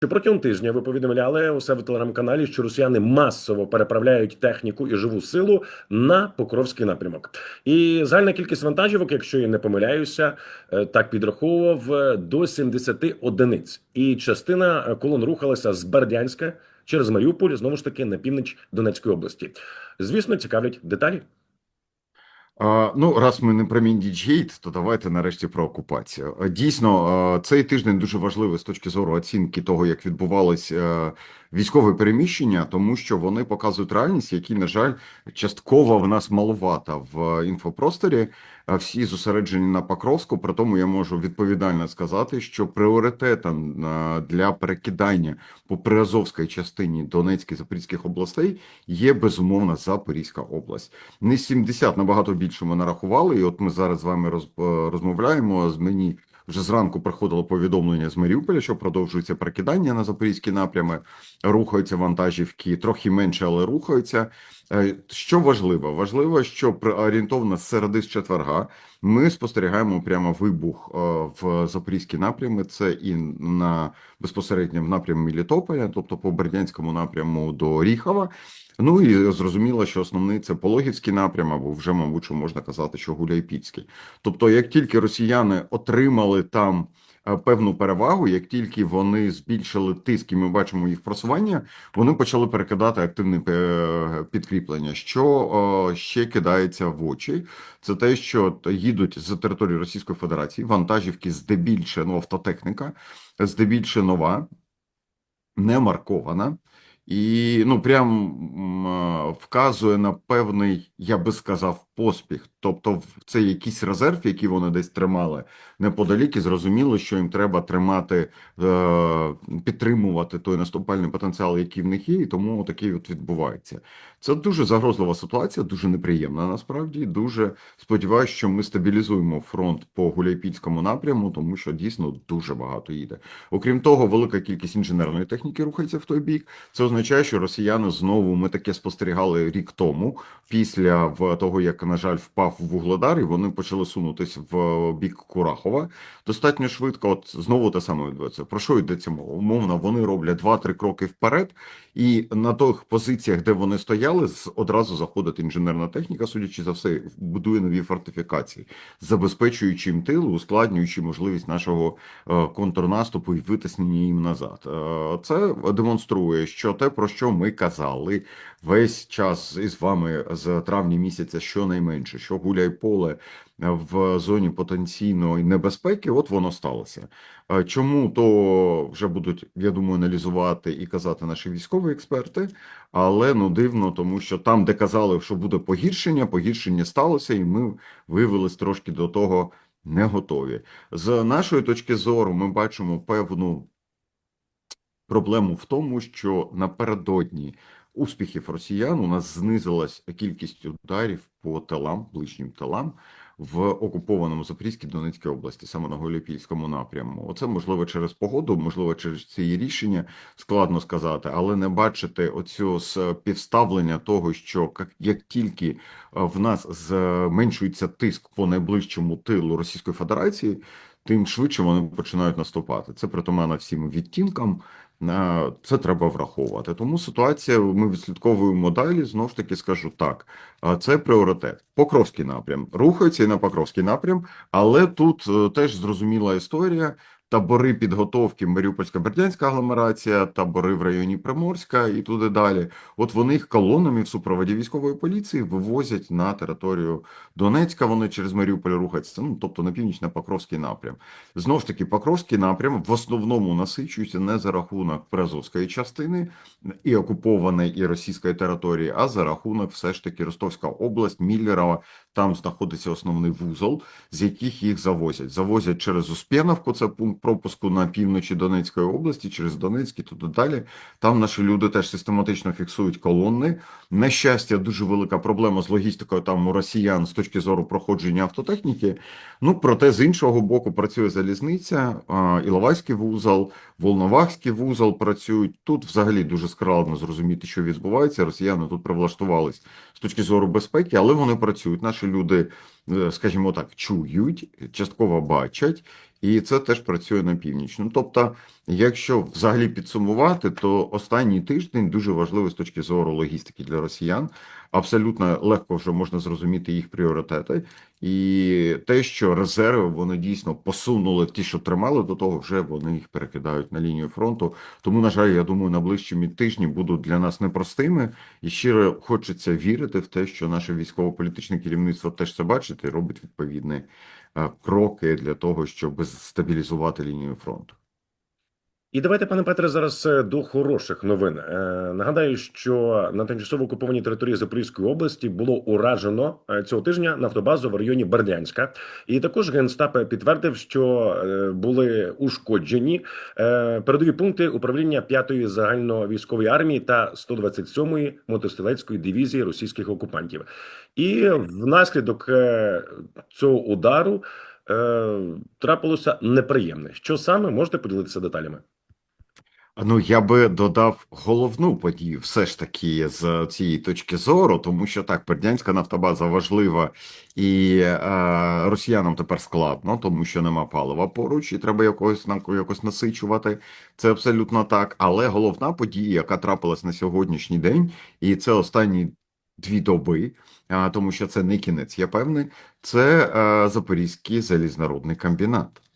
Що протягом тижня ви повідомляли у себе в телеграм-каналі, що росіяни масово переправляють техніку і живу силу на Покровський напрямок. І загальна кількість вантажівок, якщо я не помиляюся, е, так підраховував е, до 70 одиниць. І частина е, колон рухалася з Бердянська через Маріуполь, знову ж таки на північ Донецької області. Звісно, цікавлять деталі. Ну, раз ми не про Міндіджгейт, то давайте нарешті про окупацію. Е, Дійсно, е, цей тиждень дуже важливий з точки зору оцінки того, як відбувалось е, військове переміщення, тому що вони показують реальність, які, на жаль, частково в нас малувата в інфопросторі. Всі зосереджені на Покровську. При тому я можу відповідально сказати, що пріоритетом для перекидання по приазовській частині Донецької Запорізьких областей є безумовно Запорізька область не 70, набагато більше ми нарахували. І от ми зараз з вами е, розмовляємо. З мені вже зранку приходило повідомлення з Маріуполя, що продовжується перекидання на запорізькі напрями, рухаються вантажівки, трохи менше, але рухаються. Е, Що важливо? Важливо, що орієнтовно з середи з четверга ми спостерігаємо прямо вибух е, в запорізькі напрями. Це і на безпосередньо в напрямі Мелітополя, тобто по Бердянському напряму до Ріхова. Ну і зрозуміло, що основний це Пологівський напрям, або вже, мабуть, що можна казати, що Гуляйпільський. Тобто, як тільки росіяни отримали там е, певну перевагу, як тільки вони збільшили тиск, і ми бачимо їх просування, вони почали перекидати активне е, підкріплення. Що е, ще кидається в очі, це те, що їдуть з території Російської Федерації вантажівки здебільше ну, автотехніка, здебільше нова, не маркована. І ну прям вказує на певний, я би сказав, поспіх. Тобто, це якийсь резерв, який вони десь тримали неподалік, і зрозуміло, що їм треба тримати, е, підтримувати той наступальний потенціал, який в них є, і тому такий от відбувається. Це дуже загрозлива ситуація, дуже неприємна насправді. Дуже сподіваюся, що ми стабілізуємо фронт по Гуляйпільському напряму, тому що дійсно дуже багато їде. Окрім того, велика кількість інженерної техніки рухається в той бік. Це означає, що росіяни знову ми таке спостерігали рік тому, після того, як на жаль впав вугледар, і вони почали сунутися в бік Курахова. Достатньо швидко, от знову те саме відбувається. Про що йдеться мова? Умовно, вони роблять 2-3 кроки вперед, і на тих позиціях, де вони стояли, одразу заходить інженерна техніка, судячи за все, будує нові фортифікації, забезпечуючи їм тил, ускладнюючи можливість нашого е, контрнаступу і витиснення їм назад. Е, Це демонструє, що те, про що ми казали весь час із вами з травня місяця, щонайменше, що гуляй поле в зоні потенційної небезпеки, от воно сталося. Е, Чому то вже будуть, я думаю, аналізувати і казати наші військові експерти, але ну дивно, тому що там, де казали, що буде погіршення, погіршення сталося, і ми виявились трошки до того не готові. З нашої точки зору, ми бачимо певну проблему в тому, що напередодні успіхів росіян у нас знизилась кількість ударів по тилам, ближнім тилам в окупованому Запорізькій Донецькій області, саме на Голіпільському напряму. Оце можливо через погоду, можливо, через ці рішення складно сказати, але не бачити оцю співставлення того, що як тільки е, в нас зменшується тиск по найближчому тилу Російської Федерації, тим швидше вони починають наступати. Це притаманно всім відтінкам. Е, Це треба враховувати. Тому ситуація ми відслідковуємо далі. Знову ж таки скажу так: е, це пріоритет. Покровський напрям рухається і на Покровський напрям, але тут е, теж зрозуміла історія. Табори підготовки Маріупольська Бердянська агломерація, табори в районі Приморська і туди далі. От вони їх колонами в супроводі військової поліції вивозять на територію Донецька. Вони через Маріуполь рухаються. Ну тобто на північ на Покровський напрям. Знову ж таки, Покровський напрям в основному насичується не за рахунок Приазовської частини і окупованої і російської території, а за рахунок все ж таки Ростовська область, Міллерова. Там знаходиться основний вузол, з яких їх завозять. Завозять через Успєновку, це пункт пропуску на півночі Донецької області, через Донецький, туди далі. Там наші люди теж систематично фіксують колони. На щастя, дуже велика проблема з логістикою там у росіян з точки зору проходження автотехніки. Ну, проте з іншого боку працює залізниця, Іловайський вузол, Волновахський вузол працюють. Тут взагалі дуже складно зрозуміти, що відбувається. Росіяни тут прилаштувались з точки зору безпеки, але вони працюють. Наші люди, е, скажімо так, чують, частково бачать і це теж працює на північ. Ну тобто, якщо взагалі підсумувати, то останній тиждень дуже важливий з точки зору логістики для росіян. Абсолютно легко вже можна зрозуміти їх пріоритети, і те, що резерви вони дійсно посунули ті, що тримали до того, вже вони їх перекидають на лінію фронту. Тому, на жаль, я думаю, найближчі тижні будуть для нас непростими, і щиро хочеться вірити в те, що наше військово-політичне керівництво теж це бачить і робить відповідні е, кроки для того, щоб стабілізувати лінію фронту. І давайте, пане Петре, зараз е, до хороших новин. Е, нагадаю, що на тимчасово окупованій території Запорізької області було уражено е, цього тижня нафтобазу в районі Бердянська. І також генстап підтвердив, що е, були ушкоджені е, передові пункти управління 5-ї загальновійськової армії та 127-ї мотострілецької дивізії російських окупантів. І внаслідок цього удару е, трапилося неприємне. Що саме можете поділитися деталями? Ну, я би додав головну подію, все ж таки, з цієї точки зору, тому що так, Бердянська нафтобаза важлива, і е, росіянам тепер складно, тому що нема палива поруч, і треба якось нам якось насичувати. Це абсолютно так. Але головна подія, яка трапилась на сьогоднішній день, і це останні дві доби, а, тому що це не кінець, я певний, це е, Запорізький залізнорудний комбінат.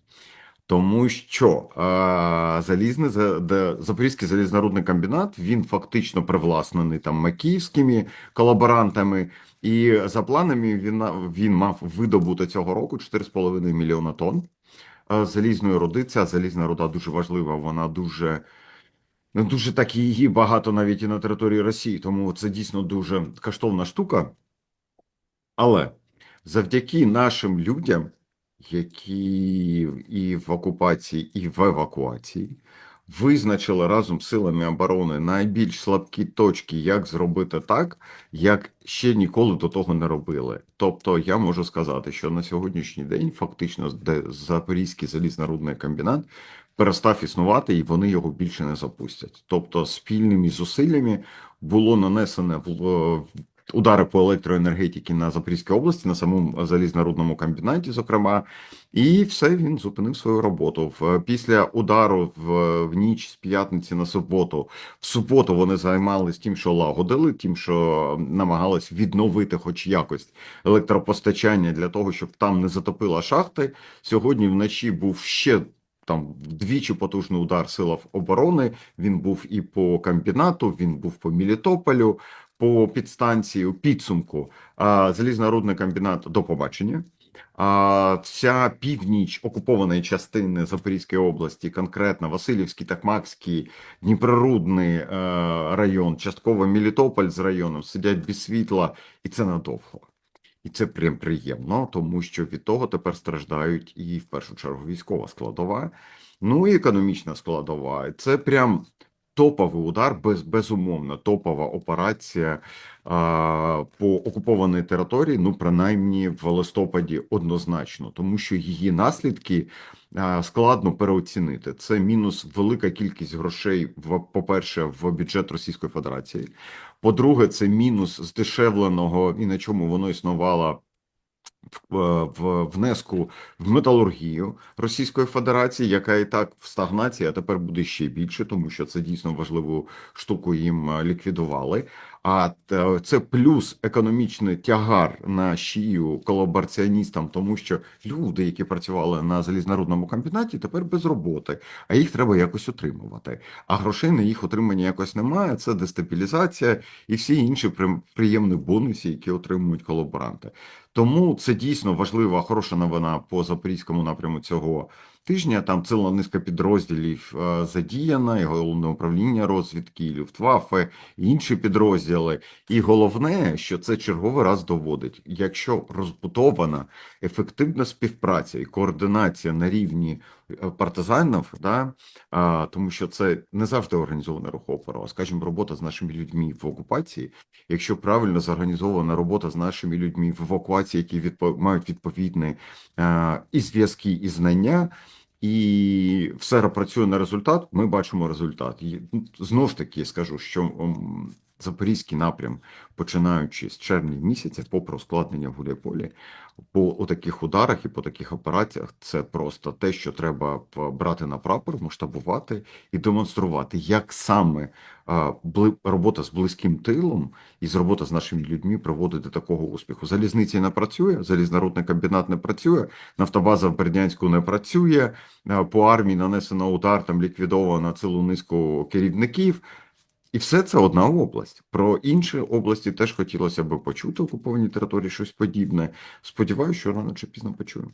Тому що е, залізне за- де- Запорізький залізнорудний комбінат він фактично привласнений там макіївськими колаборантами, і за планами він він мав видобути цього року 4,5 мільйона тонн залізної руди. Ця залізна руда дуже важлива. Вона дуже ну дуже так її багато навіть і на території Росії. Тому це дійсно дуже коштовна штука. Але завдяки нашим людям, які і в окупації, і в евакуації, визначили разом з силами оборони найбільш слабкі точки, як зробити так, як ще ніколи до того не робили. Тобто, я можу сказати, що на сьогоднішній день фактично Запорізький залізнорудний комбінат перестав існувати, і вони його більше не запустять. Тобто, спільними зусиллями було в- удари по електроенергетиці на Запорізькій області, на самому залізнорудному комбінаті, зокрема, і все він зупинив свою роботу. Після удару в, в ніч з п'ятниці на суботу. В суботу вони займалися тим, що лагодили, тим, що намагались відновити, хоч якось, електропостачання для того, щоб там не затопило шахти. Сьогодні вночі був ще. Там вдвічі потужний удар сил оборони. Він був і по комбінату, він був по Мілітополю, по підстанції у підсумку. А, Залізнорудний комбінат до побачення. А вся північ окупованої частини Запорізької області, конкретно Васильівський, Такмакський, Дніпрорудний е, район, частково Мелітополь з району сидять без світла, і це надовго. І це прям приємно, тому що від того тепер страждають і в першу чергу військова складова, ну і економічна складова. Це прям топовий удар, без, безумовно, топова операція а, по окупованій території, ну принаймні в листопаді однозначно, тому що її наслідки а, складно переоцінити. Це мінус велика кількість грошей в по-перше, в бюджет Російської Федерації. По-друге, це мінус здешевленого і на чому воно існувало. В, е, внеску в металургію Російської Федерації, яка і так в стагнації, а тепер буде ще більше, тому що це дійсно важливу штуку їм е, ліквідували. А е, це плюс економічний тягар на шию колабораціоністам, тому що люди, які працювали на залізнорудному комбінаті, тепер без роботи, а їх треба якось утримувати. А грошей на їх утримання якось немає. Це дестабілізація і всі інші приємні бонуси, які отримують колаборанти. Тому це дійсно важлива, хороша новина по запорізькому напряму цього тижня. Там ціла низка підрозділів е, задіяна, і головне управління розвідки, і Люфтваффе, і інші підрозділи. І головне, що це черговий раз доводить, якщо розбудована ефективна співпраця і координація на рівні партизанів, да, а, тому що це не завжди організована рух опору, а скажімо, робота з нашими людьми в окупації. Якщо правильно зорганізована робота з нашими людьми в евакуації, які відпо- мають відповідні е, і зв'язки, і знання. І все працює на результат. Ми бачимо результат. І, ну, Знов таки скажу, що Запорізький напрям, починаючи з червня місяця, попри ускладнення в Гуляйполі, по таких ударах і по таких операціях, це просто те, що треба брати на прапор, масштабувати і демонструвати, як саме робота з близьким тилом і з робота з нашими людьми приводить до такого успіху. Залізниця не працює, залізнорудний комбінат не працює, нафтобаза в Бердянську не працює. По армії нанесено удар, там ліквідовано цілу низку керівників. І все це одна область. Про інші області теж хотілося б почути окуповані території щось подібне. Сподіваюся, що рано чи пізно почуємо.